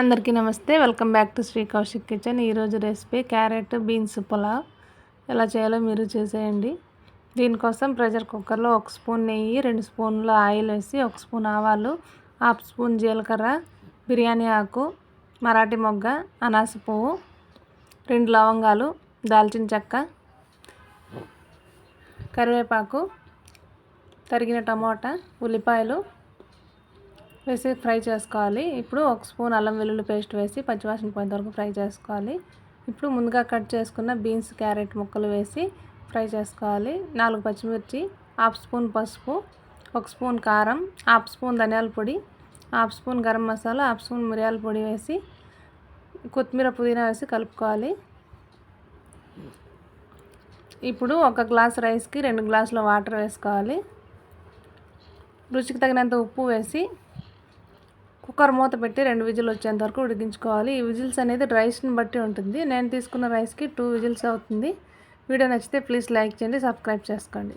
అందరికీ నమస్తే. Welcome back to Shri Kaushik kitchen ఈరోజు రెసిపీ క్యారెట్ బీన్స్ పులావ్. ఎలా చేయాలో మీరు చేసేయండి. దీనికోసం ప్రెషర్ కుక్కర్లో ఒక స్పూన్ నెయ్యి రెండు స్పూన్ల ఆయిల్ వేసి ఒక స్పూన్ ఆవాలు హాఫ్ స్పూన్ జీలకర్ర బిర్యానీ ఆకు మరాఠీ మొగ్గ అనాస పువ్వు రెండు లవంగాలు దాల్చిన చెక్క కరివేపాకు తరిగిన టమోటా ఉల్లిపాయలు వేసి ఫ్రై చేసుకోవాలి. ఇప్పుడు ఒక స్పూన్ అల్లం వెల్లుల్లి పేస్ట్ వేసి పచ్చివాసన పోయేంత వరకు ఫ్రై చేసుకోవాలి. ఇప్పుడు ముందుగా కట్ చేసుకున్న బీన్స్ క్యారెట్ ముక్కలు వేసి ఫ్రై చేసుకోవాలి. నాలుగు పచ్చిమిర్చి హాఫ్ స్పూన్ పసుపు ఒక స్పూన్ కారం హాఫ్ స్పూన్ ధనియాల పొడి half spoon garam masala half spoon మిరియాల పొడి వేసి కొత్తిమీర పుదీనా వేసి కలుపుకోవాలి. ఇప్పుడు ఒక గ్లాస్ రైస్కి రెండు గ్లాసుల వాటర్ వేసుకోవాలి. రుచికి తగినంత ఉప్పు వేసి కుక్కర్ మూత పెట్టి రెండు విజిల్ వచ్చేంత వరకు ఉడికించుకోవాలి. ఈ విజిల్స్ అనేది రైస్ని బట్టి ఉంటుంది. నేను తీసుకున్న రైస్కి టూ విజిల్స్ అవుతుంది. వీడియో నచ్చితే ప్లీజ్ లైక్ చేయండి సబ్స్క్రైబ్ చేసుకోండి.